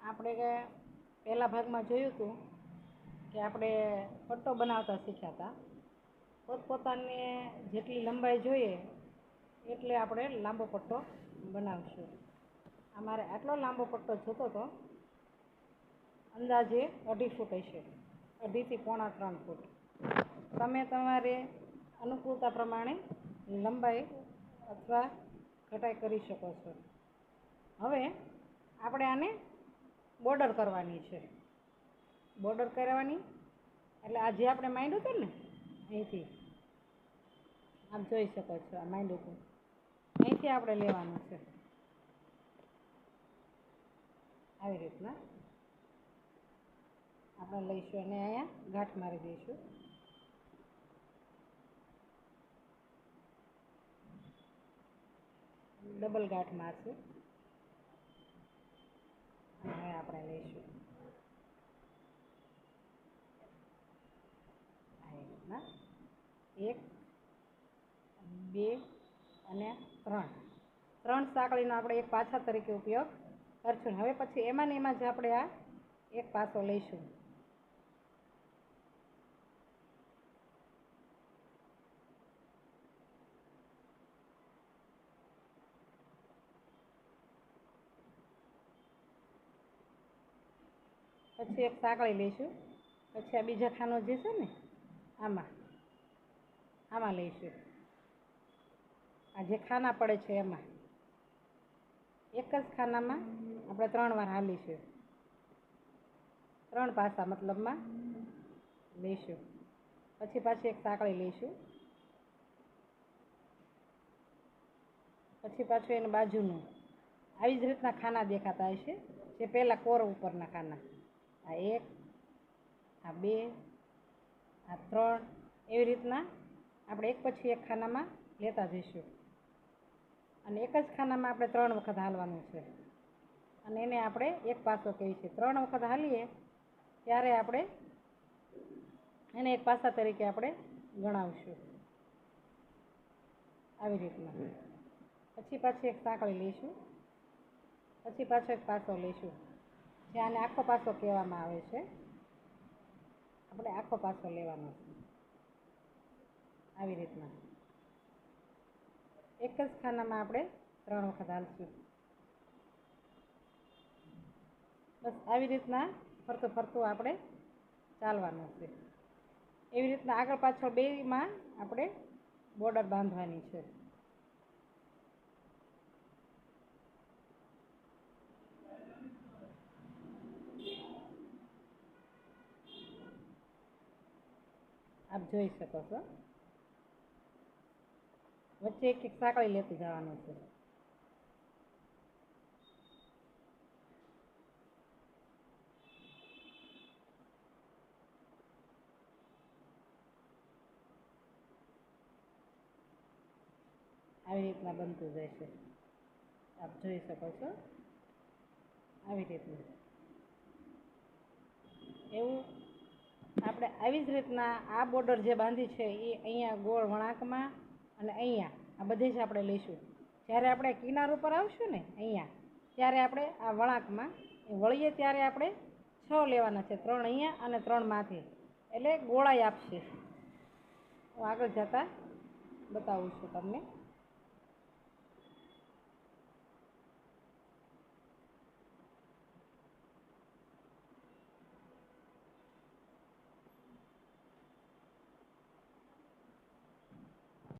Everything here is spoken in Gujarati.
આપણે પહેલા ભાગમાં જોયું હતું કે આપણે પટ્ટો બનાવતા શીખ્યા હતા. પોતપોતાને જેટલી લંબાઈ જોઈએ એટલે આપણે લાંબો પટ્ટો બનાવશું. અમારે આટલો લાંબો પટ્ટો જોતો હતો અંદાજે અઢી ફૂટ હશે. અઢીથી પોણા ત્રણ ફૂટ. તમે તમારે અનુકૂળતા પ્રમાણે લંબાઈ અથવા ઘટાઈ કરી શકો છો. હવે આપણે આને બોર્ડર કરવાની છે. બોર્ડર કરવાની? એટલે આ જે આપણે માંડ્યું હતું ને, અહીંથી. આપ જોઈ શકો છો, આ માંડ્યું હતું. અહીંથી આપણે લેવાનું છે. આવી રીતના. આપણે લઈશું અને અહીંયા ગાંઠ મારી દઈશું. ડબલ ગાંઠ મારશું અને હવે આપણે લઈશું એક, બે અને ત્રણ. ત્રણ સાંકળીનો આપણે એક પાછા તરીકે ઉપયોગ કરશું. હવે પછી એમાં ને એમાં જ આપણે આ એક પાસો લઈશું. પછી એક સાંકળી લઈશું. પછી આ બીજા ખાનો જે છે ને, આમાં આમાં લઈશું. આ જે ખાના પડે છે એમાં, એક જ ખાનામાં આપણે ત્રણ વાર હાલીશું. ત્રણ પાસા મતલબમાં લઈશું. પછી પાછી એક સાંકળી લઈશું. પછી પાછું એની બાજુનું. આવી જ રીતના ખાના દેખાતા હશે, જે પહેલાં કોર ઉપરના ખાના. આ એક, આ બે, આ ત્રણ, એવી રીતના આપણે એક પછી એક ખાનામાં લેતા જઈશું. અને એક જ ખાનામાં આપણે ત્રણ વખત હાલવાનું છે. અને એને આપણે એક પાસો કહીએ છીએ. ત્રણ વખત હાલીએ, ત્યારે આપણે એને એક પાસા તરીકે આપણે ગણાવશું. આવી રીતના. પછી પાછી એક સાંકળી લઈશું. પછી પાછો એક પાસો લઈશું. જે આને આખો પાસો કહેવામાં આવે છે. આપણે આખો પાસો લેવાનો છે. આવી રીતના. એક જ ખાનામાં આપણે ત્રણ વખત હાલશું. બસ આવી રીતના ફરતું ફરતું આપણે ચાલવાનું છે. એવી રીતના આગળ પાછળ બેમાં આપણે બોર્ડર બાંધવાની છે. આપ જોઈ શકો છો. વચ્ચે એક એક સાંકળી લેતું જવાનું છે. આવી રીતના બનતું જશે આપ જોઈ શકો છો. આવી રીતનું. એવું આપણે આવી જ રીતના આ બોર્ડર જે બાંધી છે એ અહીંયા ગોળ વળાંકમાં અને અહીંયા, આ બધે જ આપણે લઈશું. જ્યારે આપણે કિનાર ઉપર આવશું ને અહીંયા, ત્યારે આપણે આ વળાંકમાં એ વળીએ ત્યારે આપણે છ લેવાના છે, ત્રણ અહીંયા અને ત્રણ માથે. એટલે ગોળાઈ આપશે. હું આગળ જતાં બતાવું છું તમને.